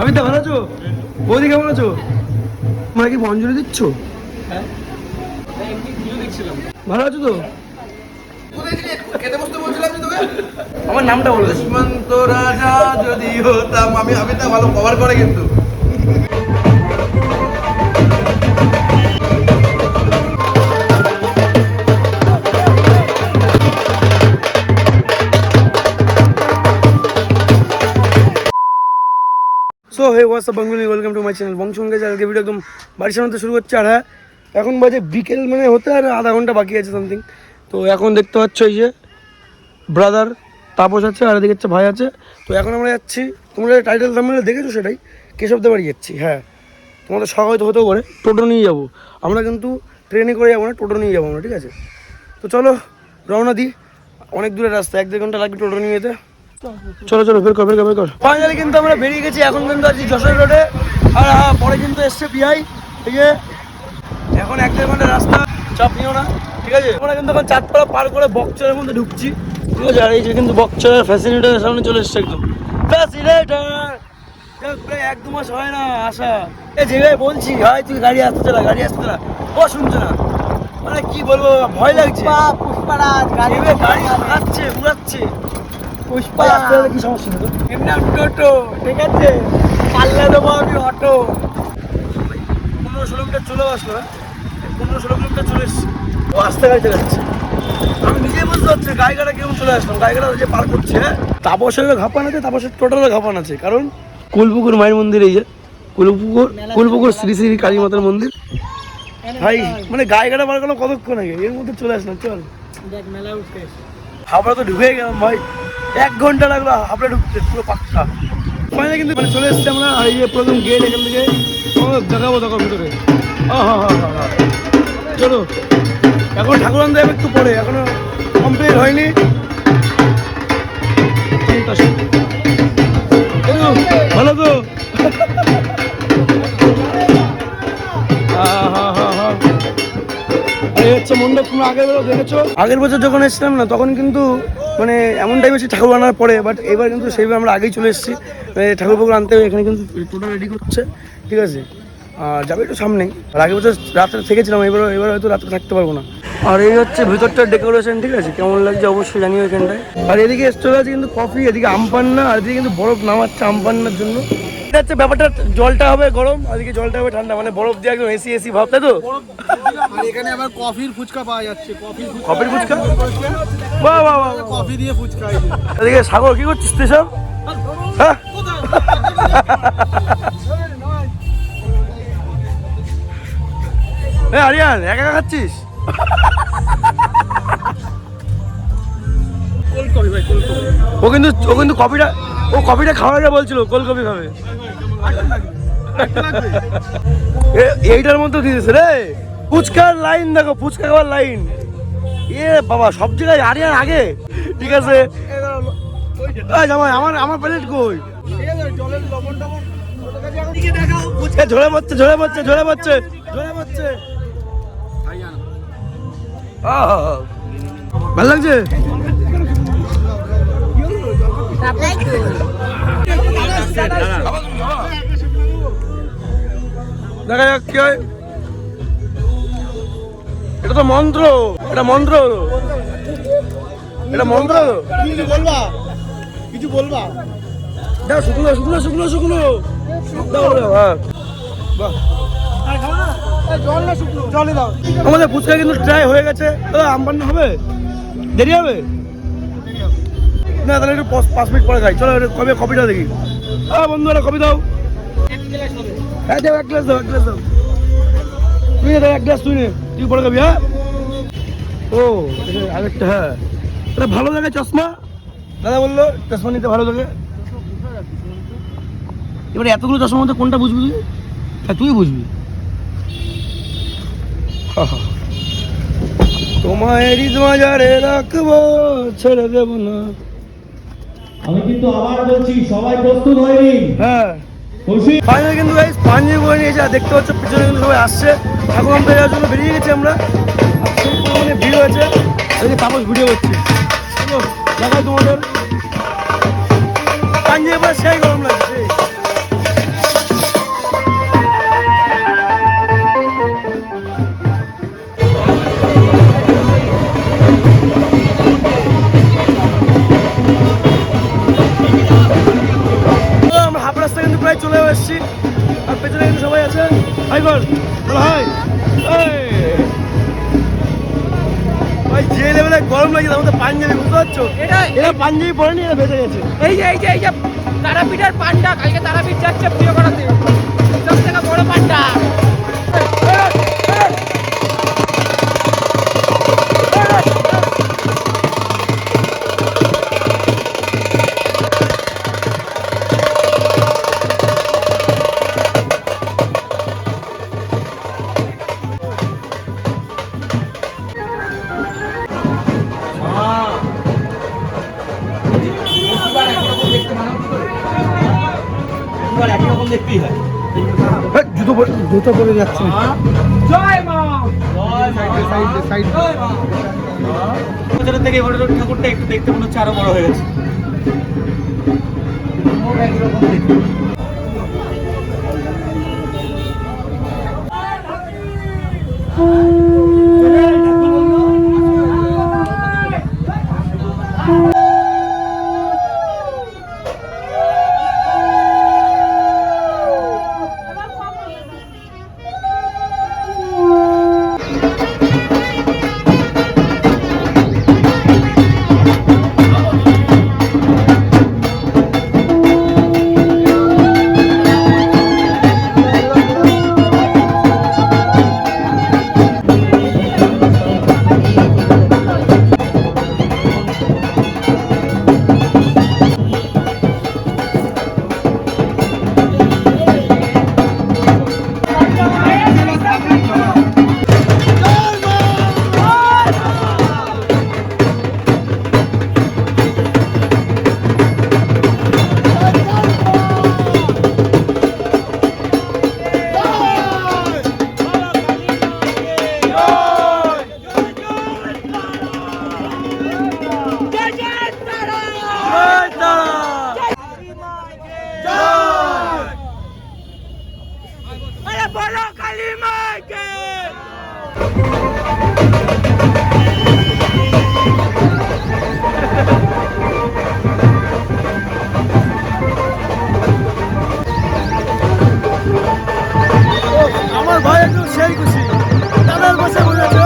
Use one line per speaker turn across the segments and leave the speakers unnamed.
আমি তো ভালো আছো? বৌদি কেমন আছো? মা কি অঞ্জলি দিচ্ছ? ভালো আছো তো? আমার নামটা বলো।
দুষ্মন্ত রাজা যদি হতাম আমি আমি তা ভালো কভার করে কিন্তু।
হে ওয়াটস আপ বাঙ্গুলি ওয়েলকাম টু মাই চ্যানেল বংশঙ্গে আজকে ভিডিও একদম বাড়ির সামনে শুরু হচ্ছে, আর হ্যাঁ এখন বাজে বিকেল মানে হতে আর আধা ঘণ্টা বাকি আছে সামথিং তো এখন দেখতে পাচ্ছ এই যে ব্রাদার তাপস আছে, আর এদিকে হচ্ছে ভাই আছে। তো এখন আমরা যাচ্ছি, তোমরা টাইটেল থামলে দেখেছ সেটাই কেশবদের বাড়ি যাচ্ছি হ্যাঁ। তোমাদের সবাই তো হতেও পারে, টোটো নিয়ে যাব। আমরা কিন্তু ট্রেনে করে যাব না, টোটো নিয়ে যাব আমরা, ঠিক আছে? তো চলো, রওনা দিই। অনেক দূরের রাস্তা, এক দেড় ঘণ্টা লাগবে টোটো নিয়ে যেতে। চলো চলো বের কর বের কর বের কর। ফাইনালি কিন্তু আমরা বেরিয়ে গেছি এখন কিন্তু আছি যশোর রোডে আর হ্যাঁ পরে কিন্তু এসছে বিআই ঠিক আছে এখন এক দেড় ঘণ্টা রাস্তা চাপ নিও না ঠিক আছে? আমরা কিন্তু এখন চাঁদপাড়া পার করে বকচরের মধ্যে ঢুকছি ঠিক আছে? আর এই যে কিন্তু বকচরের ফ্যাসিলিটারের সামনে চলে এসছে একদম। ফ্যাসিলিটার প্রায় এক দু মাস হয় না আসা। এ যেভাবে বলছি হয় তুই গাড়ি আসতে না গাড়ি আসতে না। ও শুনছে না। মানে কি বলব ভয় লাগছে।
পুষ্পারাজ গাড়ি
গাড়ি উড়াচ্ছে উড়াচ্ছে
পুষ্পা
কি সমস্যা নেই
এমনি আমি টোটো। ঠিক আছে। পাল্লা দেবো আমি অটো।
পনেরো ষোলো মিটার চলে আসলো হ্যাঁ? পনেরো ষোলো কিলোমিটার চলে এসছি। ও আস্তে গাড়ি চলে যাচ্ছে আমি নিজেই বুঝতে পারছি গাড়ি গাড়া কেমন চলে আসলাম গাড়ি গাড়া যে পার করছে হ্যাঁ? তাপসেরও ঘাপান আছে তাপসের টোটালও ঘাপান আছে। কারণ কুলপুকুর মায়ের মন্দির এই যে কুলপুকুর কুলপুকুর শ্রী শ্রী কালী মাতার মন্দির ভাই মানে গায়ে গাড়া বার করলাম কতক্ষণ আগে? এর মধ্যে চলে আসলাম চল।
দেখ মেলা উঠে
হাবড়া তো ঢুকে গেলাম ভাই। এক ঘণ্টা লাগল আপনার ঢুকতে পুরো পাক্কা ফাইনালি কিন্তু মানে চলে এসছি আমরা, আর ইয়ে প্রথম গেট এখান থেকে। দেখাবো দেখো ভিতরে। চলো। এখন ঠাকুর দেব একটু পরে, এখনও কমপ্লিট হয়নি। ভালো তো? এই হচ্ছে মণ্ডপ তুমি আগের বছর দেখেছ আগের বছর যখন এসেছিলাম না তখন কিন্তু মানে এমন টাইম এসে ঠাকুর আনার পরে বাট এবার কিন্তু সেইভাবে আমরা আগেই চলে এসেছি। ঠাকুর পুকুর আনতে হবে এখানে কিন্তু টোটাল রেডি করছে ঠিক আছে? আর যাবে একটু সামনেই আর আগের বছর রাত্রে থেকেছিলাম এবার এবার হয়তো রাত্রে থাকতে পারব না। আর এই হচ্ছে ভিতরটার ডেকোরেশন ঠিক আছে? কেমন লাগছে অবশ্যই জানিও এখানটায়। আর এদিকে চলে আছে কিন্তু কফি এদিকে আমপান্না আর এদিকে কিন্তু বরফ নামাচ্ছে আমপান্নার জন্য। এটা হচ্ছে ব্যাপারটা জলটা হবে গরম আর এদিকে জলটা হবে ঠান্ডা মানে বরফ দিয়ে একদম এসি এসি ভাব তাই তো?
আর এখানে আবার কফির ফুচকা পাওয়া যাচ্ছে কফি
কফির ফুচকা? বাহ বাহ বাহ।
কফি দিয়ে ফুচকা
এদিকে সাগর কি করছিস তুই সব? হ্যাঁ? আরিয়ান একা একা খাচ্ছিস? ও কিন্তু ও কিন্তু কফিটা ও কফিটা খাওয়াটা বলছিল কোল কফি খাবে। এইটার মধ্যে দিয়েছে রে। ফুচকার লাইন দেখো ফুচকা খাওয়ার লাইন এ বাবা সব জায়গায় আরিয়ান আগে। ঠিক আছে? আমার আমার প্লেট কই? ঝরে পড়ছে ঝরে পড়ছে ঝরে পড়ছে ঝরে আহা, লাগছে? দেখা যাক কি হয়। এটা তো মন্ত্র। এটা মন্ত্র এটা মন্ত্র।
কিছু বলবা? কিছু বলবা?
দাও শুকনো শুকনো শুকনো শুকনো। হ্যাঁ বাহ
না শুকনো জলে দাও
আমাদের ফুচকা কিন্তু ট্রাই হয়ে গেছে। দাদা আমপান্ন হবে? দেরি হবে? না তাহলে একটু পাঁচ- মিনিট পরে খাই। চলো কবে কপিটা দেখি। হ্যাঁ বন্ধুরা কপি দাও। দাও এক গ্লাস দাও এক গ্লাস দাও। তুই এক গ্লাস তুই তুই খাবি হ্যাঁ? ও আরেকটা হ্যাঁ। এটা ভালো লাগে চশমা? দাদা বলল চশমা নিতে ভালো লাগে। এবারে এতগুলো চশমার মধ্যে কোনটা বুঝবি তুই? হ্যাঁ তুই বুঝবি। তোমায় হৃদ বাজারে রাখব ছেড়ে দেবো না।
আমি কিন্তু আবার বলছি সবাই প্রস্তুত হয়নি।
হ্যাঁ। ফাইনাল কিন্তু গাইজ পাঞ্জাবি করে নিয়েছে আর দেখতে পাচ্ছ পিছনে কিন্তু আসছে। ঠাকুর আমরা যাওয়ার জন্য বেরিয়ে গেছি আমরা। ভিড় হয়েছে। তাপস ভিডিও করছি। চলো, তোমাদের। লাগছে তার পাঞ্জাবি বুঝতে পারছ? এটা পাঞ্জাবি পরেনি এরা বেঁচে গেছে।
এই যে এই যে এই যে তারাপীঠের পান্ডা কালকে তারাপীঠ যাচ্ছে প্রিয় করাতে। সব থেকে বড় পান্ডা
পরে জুতো পরে যাচ্ছে।
জয় মা।
থেকে এবারে ঠাকুরটা একটু দেখতে মনে হচ্ছে আরও বড় হয়ে গেছে।
সেই খুশি। দাদার বসে বসেছে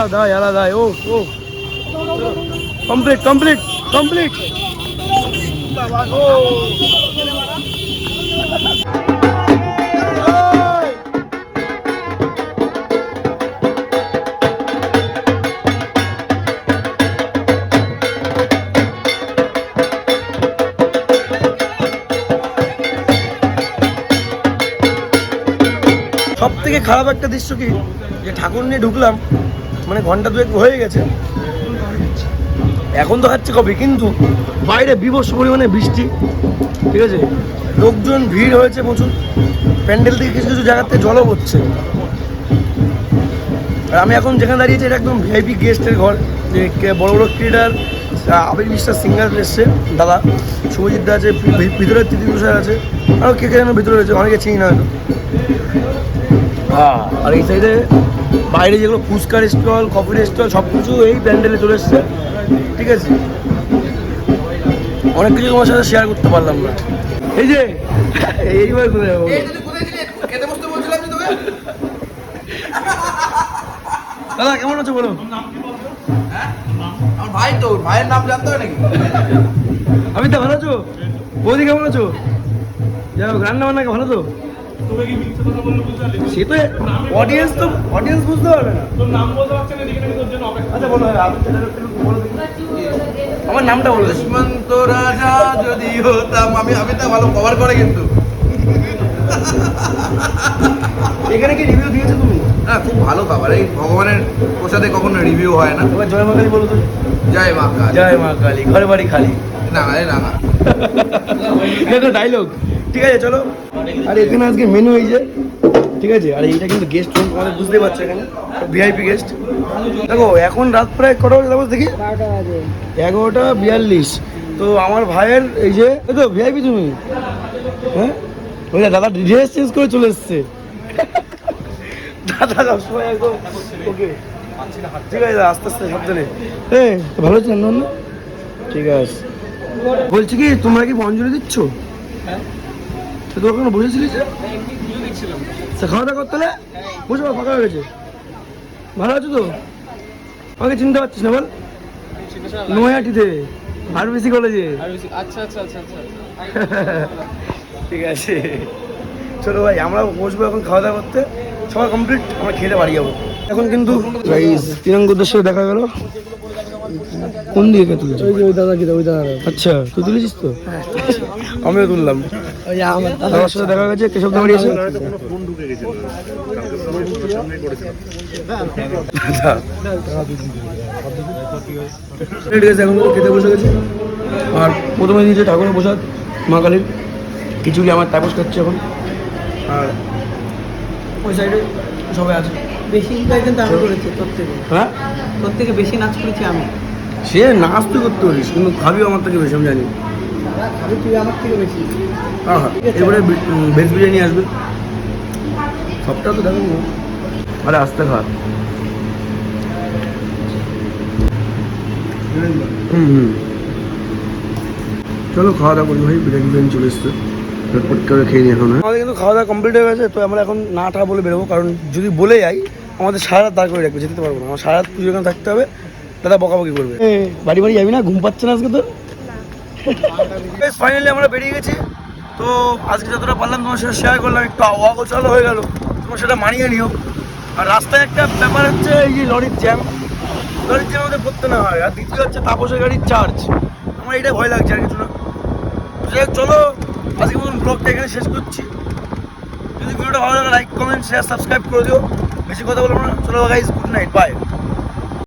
আলাদাই আলাদাই ও ও কমপ্লিট কমপ্লিট কমপ্লিট বাবা ও সব থেকে খারাপ একটা দৃশ্য কি? যে ঠাকুর নিয়ে ঢুকলাম মানে ঘণ্টা দুয়েক হয়ে গেছে। এখন তো খাচ্ছে কবে? কিন্তু বাইরে বিভৎস পরিমাণে বৃষ্টি, ঠিক আছে? লোকজন ভিড় হয়েছে প্রচুর। প্যান্ডেল থেকে কিছু কিছু জায়গাতে জলও হচ্ছে। আর আমি এখন যেখানে দাঁড়িয়েছি, এটা একদম ভিআইপি গেস্টের ঘর। যে বড় বড় ক্রিয়েটার আবির বিশ্বাস সিঙ্গার এসছে, দাদা। শুভজিৎ দা আছে ভিতরে তিথি তুষার আছে। আরও কে কে যেন ভিতরে রয়েছে, অনেকে চিনি না হ্যাঁ আর এই সাইডে বাইরে যেগুলো ফুচকার স্টল কফির স্টল সব কিছু এই প্যান্ডেলে চলে এসছে। ঠিক আছে? অনেক কিছু তোমার সাথে শেয়ার করতে পারলাম না। এই যে এইবার কোথায় যাব? দাদা কেমন আছো বলো?
ভাই তো ভাইয়ের নাম জানতে হয় নাকি?
আমি তো ভালো আছো? বৌদি কেমন আছো? যাই হোক রান্না বান্না ভালো তো? সে তো অডিয়েন্স তো অডিয়েন্স বুঝতে পারবে না। আচ্ছা সেটা একটু বলো আমার নামটা বলো।
রাজা যদি হতাম আমি আমি তা ভালো কভার করে কিন্তু।
এখানে কি রিভিউ দিয়েছ তুমি?
না খুব ভালো খাবার এই ভগবানের প্রসাদে কখনো রিভিউ হয় না।
এবার জয় মা কালী বলো তো
জয় মা কালী।
জয় মা কালী ঘর বাড়ি খালি।
না না না না।
ডাইলগ ঠিক আছে চলো। আর এখানে আজকে মেনু এই যে ঠিক আছে? আর এইটা কিন্তু গেস্ট রুম তোমাদের বুঝতে পারছ এখানে। ভিআইপি গেস্ট দেখো এখন রাত প্রায় কটা বাজে? দেখি। এগারোটা বিয়াল্লিশ। তো আমার ভাইয়ের এই যে এই তো ভিআইপি তুমি। হ্যাঁ? ওই দাদা ড্রেস চেঞ্জ করে চলে এসছে। দাদা সবসময় একদম ওকে। ঠিক আছে আস্তে আস্তে সাবধানে। হ্যাঁ ভালো আছেন ঠিক আছে। বলছি কি তোমরা কি অঞ্জলি দিচ্ছ? তো তোর ওখানে বসেছিলি? যে খাওয়া দাওয়া করতে হলে বুঝো ফাঁকা হয়ে গেছে। ভালো আছো তো? আমাকে চিনতে পারছিস না বল। নয়াটিতে আরবিসি কলেজে
আচ্ছা আচ্ছা আচ্ছা আচ্ছা
ঠিক আছে। চলো ভাই আমরা বসবো এখন খাওয়া দাওয়া করতে। সবাই কমপ্লিট আমরা খেতে বাড়ি যাব। এখন কিন্তু তিরঙ্গদের সাথে দেখা গেল। কোন দিকে তুলেছে? ওই দাদা কি ওই দাদা। আচ্ছা তুই তুলেছিস তো? আমিও তুললাম। দাদার সাথে দেখা গেছে কেশব দাঁড়িয়ে আছে আচ্ছা। এখন খেতে বসে গেছে। আর প্রথমে দিয়েছে ঠাকুরের প্রসাদ মা কালীর। খিচুড়ি আমার তাপস খাচ্ছে এখন। আর ওই সাইডে সবাই আছে।
বেশি ইনকাই কিন্তু আমি করেছি তোর থেকে।
হ্যাঁ?
তোর থেকে বেশি নাচ করেছি আমি।
সে নাচ তুই করতে পারিস কিন্তু খাবি আমার থেকে বেশি আমি জানি। হ্যাঁ হ্যাঁ। এবারে ভেজ বিরিয়ানি আসবে। সবটা তো দেখো আরে আসতে খা। হুম চলো খাওয়া দাওয়া করি ভাই বিরিয়ানি বিরিয়ানি চলে এসছে। করে খেয়ে এখন হ্যাঁ? আমাদের কিন্তু খাওয়া দাওয়া কমপ্লিট হয়ে গেছে তো আমরা এখন না টা বলে বেরোবো কারণ যদি বলে যাই আমাদের সারা রাত দাঁড় করে রাখবে যেতে পারব না। আমার সারা রাত পুজো এখানে থাকতে হবে দাদা বকাবকি করবে। বাড়ি বাড়ি যাবি না? ঘুম পাচ্ছে না আজকে তোর? ফাইনালি আমরা বেরিয়ে গেছি। তো আজকে যতটা পারলাম তোমার সাথে শেয়ার করলাম, একটু অগোছালো হয়ে গেল। তোমার সেটা মানিয়ে নিও। আর রাস্তায় একটা ব্যাপার হচ্ছে, এই যে লরির জ্যাম লরির জ্যাম আমাদের করতে না হয়। আর দ্বিতীয় হচ্ছে তাপসের গাড়ির চার্জ আমার এটা ভয় লাগছে, আর কিছু না। যাই চলো, আজকে মতন ব্লগটা এখানে শেষ করছি। যদি ভিডিওটা ভালো লাগে লাইক কমেন্ট শেয়ার সাবস্ক্রাইব করে দিও। বেশি কথা বলব না। চলো গাইজ গুড নাইট বাই